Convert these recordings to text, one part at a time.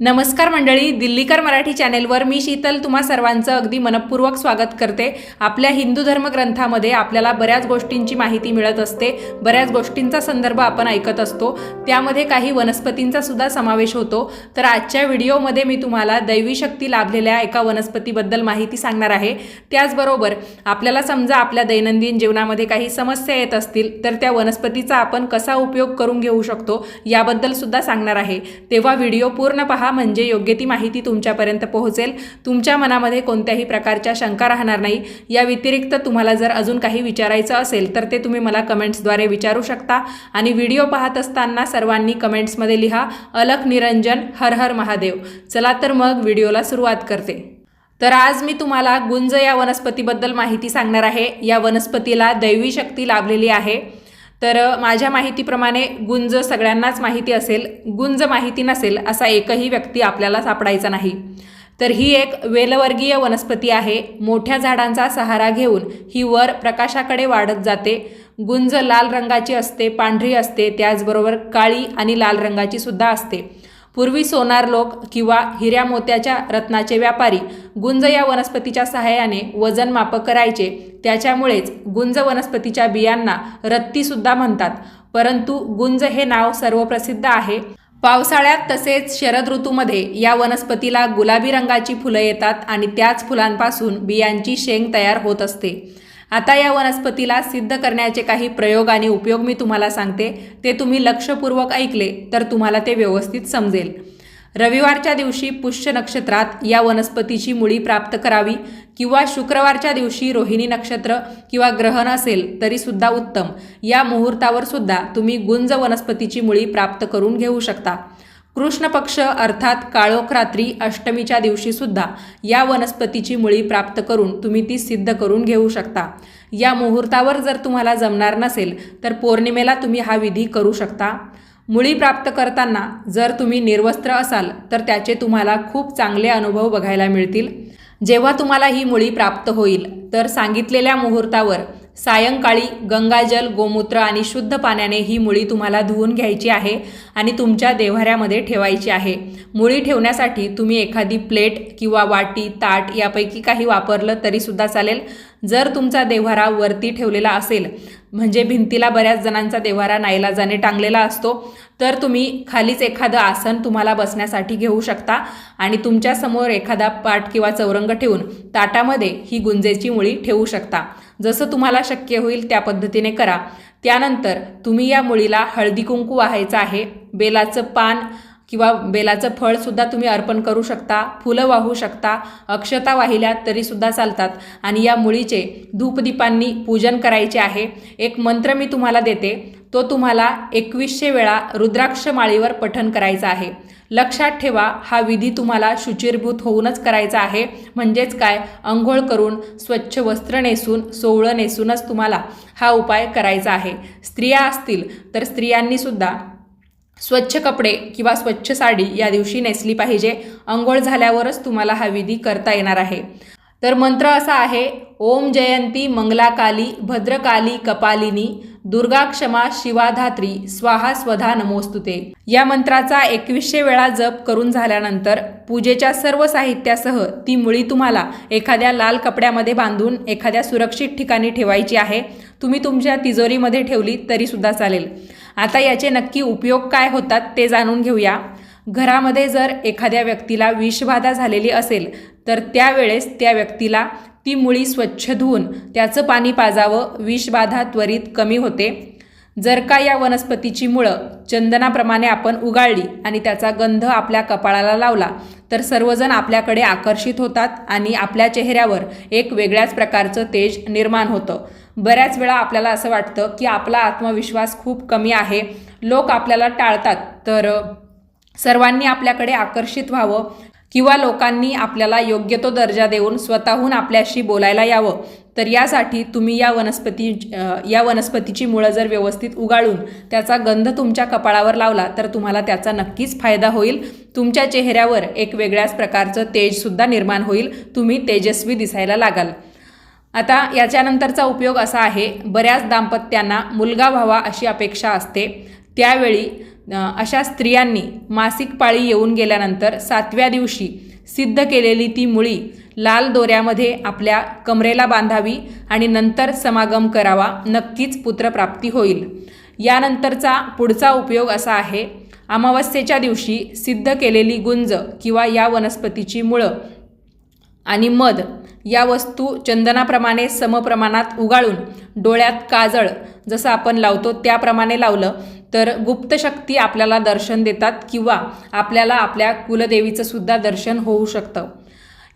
नमस्कार मंडळी दिल्लीकर मराठी चॅनेलवर मी शीतल तुम्हा सर्वांचं अगदी मनपूर्वक स्वागत करते. आपल्या हिंदू धर्मग्रंथामध्ये आपल्याला बऱ्याच गोष्टींची माहिती मिळत असते. बऱ्याच गोष्टींचा संदर्भ आपण ऐकत असतो. त्यामध्ये काही वनस्पतींचा सुद्धा समावेश होतो. तर आजच्या व्हिडिओमध्ये मी तुम्हाला दैवी शक्ती लाभलेल्या एका वनस्पतीबद्दल माहिती सांगणार आहे. त्याचबरोबर आपल्याला समजा आपल्या दैनंदिन जीवनामध्ये काही समस्या येत असतील तर त्या वनस्पतीचा आपण कसा उपयोग करून घेऊ शकतो याबद्दल सुद्धा सांगणार आहे. तेव्हा व्हिडिओ पूर्ण पहा. म्हणजे योग्य ती माहिती तुमच्यापर्यंत पोहोचेल. तुमच्या मनामध्ये कोणत्याही प्रकारच्या शंका राहणार नाही. या व्यतिरिक्त तुम्हाला जर अजून काही विचारायचं असेल तर ते तुम्ही मला कमेंट्सद्वारे विचारू शकता. आणि व्हिडिओ पाहत असताना सर्वांनी कमेंट्समध्ये लिहा अलख निरंजन हर हर महादेव. चला तर मग व्हिडिओला सुरुवात करते. तर आज मी तुम्हाला गुंज या वनस्पतीबद्दल माहिती सांगणार आहे. या वनस्पतीला दैवी शक्ती लाभलेली आहे. तर माझ्या माहितीप्रमाणे गुंज सगळ्यांनाच माहिती असेल. गुंज माहिती नसेल असा एकही व्यक्ती आपल्याला सापडायचा नाही. तर ही एक वेलवर्गीय वनस्पती आहे. मोठ्या झाडांचा सहारा घेऊन ही वर प्रकाशाकडे वाढत जाते. गुंज लाल रंगाची असते पांढरी असते त्याचबरोबर काळी आणि लाल रंगाची सुद्धा असते. पूर्वी सोनार लोक किंवा हिऱ्या मोत्याच्या रत्नाचे व्यापारी गुंज या वनस्पतीच्या सहाय्याने वजन मापक करायचे. त्याच्यामुळेच गुंज वनस्पतीच्या बियांना रत्तीसुद्धा म्हणतात. परंतु गुंज हे नाव सर्वप्रसिद्ध आहे. पावसाळ्यात तसेच शरद ऋतूमध्ये या वनस्पतीला गुलाबी रंगाची फुलं येतात आणि त्याच फुलांपासून बियांची शेंग तयार होत असते. आता या वनस्पतीला सिद्ध करण्याचे काही प्रयोग आणि उपयोग मी तुम्हाला सांगते. ते तुम्ही लक्षपूर्वक ऐकले तर तुम्हाला ते व्यवस्थित समजेल. रविवारच्या दिवशी पुष्य नक्षत्रात या वनस्पतीची मुळी प्राप्त करावी किंवा शुक्रवारच्या दिवशी रोहिणी नक्षत्र किंवा ग्रहण असेल तरीसुद्धा उत्तम. या मुहूर्तावर सुद्धा तुम्ही गुंज वनस्पतीची मुळी प्राप्त करून घेऊ शकता. कृष्ण पक्ष अर्थात काळोख रात्री अष्टमीच्या दिवशीसुद्धा या वनस्पतीची मुळी प्राप्त करून तुम्ही ती सिद्ध करून घेऊ शकता. या मुहूर्तावर जर तुम्हाला जमणार नसेल तर पौर्णिमेला तुम्ही हा विधी करू शकता. मुळी प्राप्त करताना जर तुम्ही निर्वस्त्र असाल तर त्याचे तुम्हाला खूप चांगले अनुभव बघायला मिळतील. जेव्हा तुम्हाला ही मुळी प्राप्त होईल तर सांगितलेल्या मुहूर्तावर सायंकाळी गंगाजल गोमूत्र आणि शुद्ध पाण्याने ही मुळी तुम्हाला धुवून घ्यायची आहे आणि तुमच्या देव्हाऱ्यामध्ये ठेवायची आहे. मुळी ठेवण्यासाठी तुम्ही एखादी प्लेट किंवा वाटी ताट यापैकी काही वापरलं तरीसुद्धा चालेल. जर तुमचा देव्हारा वरती ठेवलेला असेल म्हणजे भिंतीला बऱ्याच जणांचा देव्हारा नाईलाजाने टांगलेला असतो तर तुम्ही खालीच एखादं आसन तुम्हाला बसण्यासाठी घेऊ शकता आणि तुमच्यासमोर एखादा पाट किंवा चौरंग ठेवून ताटामध्ये ही गुंजेची मुळी ठेवू शकता. जसं तुम्हाला शक्य होईल त्या पद्धतीने करा. त्यानंतर तुम्ही या मुळीला हळदी कुंकू वाहायचं आहे. बेलाचं पान किंवा बेलाचं फळसुद्धा तुम्ही अर्पण करू शकता. फुलं वाहू शकता. अक्षता वाहिल्या तरीसुद्धा चालतात. आणि या मुळीचे धूपदीपांनी पूजन करायचे आहे. एक मंत्र मी तुम्हाला देते. तो तुम्हाला एकवीसशे वेळा रुद्राक्ष माळीवर पठण करायचा आहे. लक्षात ठेवा हा विधी तुम्हाला शुचिरभूत होऊनच करायचा आहे. म्हणजेच काय? अंघोळ करून स्वच्छ वस्त्र नेसून सोवळं नेसूनच तुम्हाला हा उपाय करायचा आहे. स्त्रिया असतील तर स्त्रियांनीसुद्धा स्वच्छ कपडे किंवा स्वच्छ साडी या दिवशी नेसली पाहिजे. अंघोळ झाल्यावरच तुम्हाला हा विधी करता येणार आहे. तर मंत्र असा आहे ओम जयंती मंगलाकाली भद्रकाली कपालिनी दुर्गा क्षमा शिवाधात्री स्वाहा स्वधा नमोस्तुते. या मंत्राचा एकवीसशे वेळा जप करून झाल्यानंतर पूजेच्या सर्व साहित्यासह ती मुळी तुम्हाला एखाद्या लाल कपड्यामध्ये बांधून एखाद्या सुरक्षित ठिकाणी ठेवायची आहे. तुम्ही तुमच्या तिजोरीमध्ये ठेवली तरीसुद्धा चालेल. आता याचे नक्की उपयोग काय होतात ते जाणून घेऊया. घरामध्ये जर एखाद्या व्यक्तीला विषबाधा झालेली असेल तर त्यावेळेस त्या व्यक्तीला ती मुळी स्वच्छ धुवून त्याचं पाणी पाजावं विषबाधा त्वरित कमी होते. जर का या वनस्पतीची मुळं चंदनाप्रमाणे आपण उगाळली आणि त्याचा गंध आपल्या कपाळाला लावला तर सर्वजण आपल्याकडे आकर्षित होतात आणि आपल्या चेहऱ्यावर एक वेगळ्याच प्रकारचं तेज निर्माण होतं. बऱ्याच वेळा आपल्याला असं वाटतं की आपला आत्मविश्वास खूप कमी आहे. लोक आपल्याला टाळतात तर सर्वांनी आपल्याकडे आकर्षित व्हावं किंवा लोकांनी आपल्याला योग्य तो दर्जा देऊन स्वतःहून आपल्याशी बोलायला यावं तर यासाठी तुम्ही या वनस्पती या वनस्पतीची मुळं जर व्यवस्थित उगाळून त्याचा गंध तुमच्या कपाळावर लावला तर तुम्हाला त्याचा नक्कीच फायदा होईल. तुमच्या चेहऱ्यावर एक वेगळ्याच प्रकारचं तेजसुद्धा निर्माण होईल. तुम्ही तेजस्वी दिसायला लागाल. आता याच्यानंतरचा उपयोग असा आहे बऱ्याच दाम्पत्यांना मुलगा व्हावा अशी अपेक्षा असते. त्यावेळी अशा स्त्रियांनी मासिक पाळी येऊन गेल्यानंतर सातव्या दिवशी सिद्ध केलेली ती मुळी लाल दोऱ्यामध्ये आपल्या कमरेला बांधावी आणि नंतर समागम करावा नक्कीच पुत्रप्राप्ती होईल. यानंतरचा पुढचा उपयोग असा आहे अमावस्येच्या दिवशी सिद्ध केलेली गुंज किंवा या वनस्पतीची मुळं आणि मध या वस्तू चंदनाप्रमाणे समप्रमाणात उगाळून डोळ्यात काजळ जसं आपण लावतो त्याप्रमाणे लावलं तर गुप्त शक्ती आपल्याला दर्शन देतात किंवा आपल्याला आपल्या कुलदेवीचं सुद्धा दर्शन होऊ शकतं.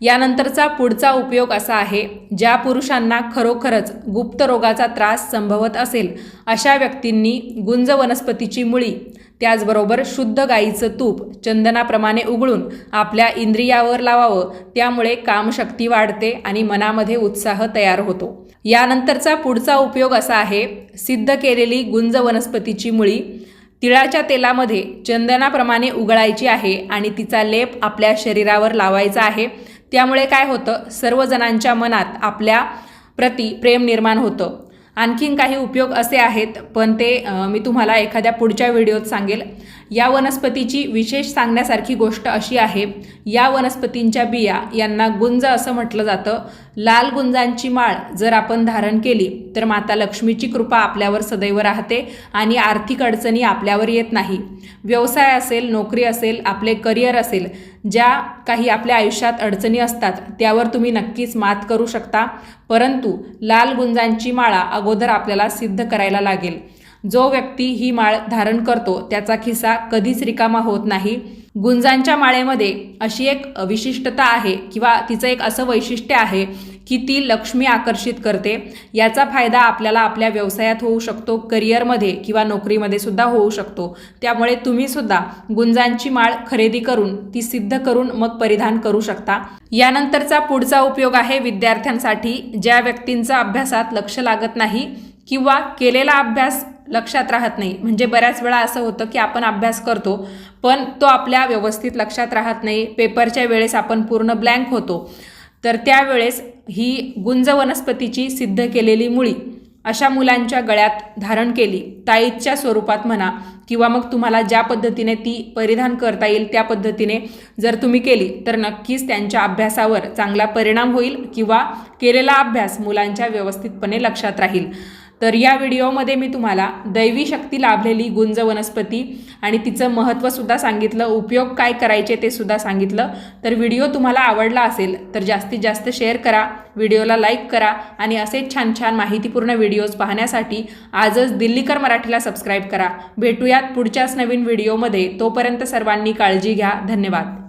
यानंतरचा पुढचा उपयोग असा आहे ज्या पुरुषांना खरोखरच गुप्त रोगाचा त्रास संभवत असेल अशा व्यक्तींनी गुंज वनस्पतीची मुळी त्याचबरोबर शुद्ध गाईचं तूप चंदनाप्रमाणे उगळून आपल्या इंद्रियावर लावावं त्यामुळे कामशक्ती वाढते आणि मनामध्ये उत्साह तयार होतो. यानंतरचा पुढचा उपयोग असा आहे सिद्ध केलेली गुंज वनस्पतीची मुळी. तिळाच्या तेलामध्ये चंदनाप्रमाणे उघडायची आहे आणि तिचा लेप आपल्या शरीरावर लावायचा आहे. त्यामुळे काय होतं सर्वजणांच्या मनात आपल्या प्रती प्रेम निर्माण होतं. आणखीन काही उपयोग असे आहेत पण ते मी तुम्हाला एखाद्या पुढच्या व्हिडिओत सांगेल. या वनस्पतीची विशेष सांगण्यासारखी गोष्ट अशी आहे या वनस्पतींच्या बिया यांना गुंज असं म्हटलं जातं. लाल गुंजांची माळ जर आपण धारण केली तर माता लक्ष्मीची कृपा आपल्यावर सदैव राहते आणि आर्थिक अडचणी आपल्यावर येत नाही. व्यवसाय असेल नोकरी असेल आपले करिअर असेल ज्या काही आपल्या आयुष्यात अडचणी असतात त्यावर तुम्ही नक्कीच मात करू शकता. परंतु लाल गुंजांची माळा अगोदर आपल्याला सिद्ध करायला लागेल. जो व्यक्ती ही माळ धारण करतो त्याचा खिसा कधीच रिकामा होत नाही. गुंजांच्या माळेमध्ये अशी एक विशिष्टता आहे किंवा तिचं एक असं वैशिष्ट्य आहे की ती लक्ष्मी आकर्षित करते. याचा फायदा आपल्याला आपल्या व्यवसायात होऊ शकतो करिअरमध्ये किंवा नोकरीमध्ये सुद्धा होऊ शकतो. त्यामुळे तुम्ही सुद्धा गुंजांची माळ खरेदी करून ती सिद्ध करून मग परिधान करू शकता. यानंतरचा पुढचा उपयोग आहे विद्यार्थ्यांसाठी ज्या व्यक्तींचा अभ्यासात लक्ष लागत नाही किंवा केलेला अभ्यास लक्षात राहत नाही. म्हणजे बऱ्याच वेळा असं होतं की आपण अभ्यास करतो पण तो आपल्या व्यवस्थित लक्षात राहत नाही. पेपरच्या वेळेस आपण पूर्ण ब्लँक होतो. तर त्यावेळेस ही गुंज वनस्पतीची सिद्ध केलेली मुळी अशा मुलांच्या गळ्यात धारण केली. ताईतच्या स्वरूपात म्हणा किंवा मग तुम्हाला ज्या पद्धतीने ती परिधान करता येईल त्या पद्धतीने जर तुम्ही केली तर नक्कीच त्यांच्या अभ्यासावर चांगला परिणाम होईल किंवा केलेला अभ्यास मुलांच्या व्यवस्थितपणे लक्षात राहील. तर या व्हिडिओमध्ये मी तुम्हाला दैवी शक्ती लाभलेली गुंज वनस्पती आणि तिचं महत्त्वसुद्धा सांगितलं उपयोग काय करायचे ते सुद्धा सांगितलं. तर व्हिडिओ तुम्हाला आवडला असेल तर जास्तीत जास्त शेअर करा व्हिडिओला लाईक करा आणि असेच छान छान माहितीपूर्ण व्हिडिओज पाहण्यासाठी आजच दिल्लीकर मराठीला सबस्क्राईब करा. भेटूयात पुढच्याच नवीन व्हिडिओमध्ये. तोपर्यंत सर्वांनी काळजी घ्या. धन्यवाद.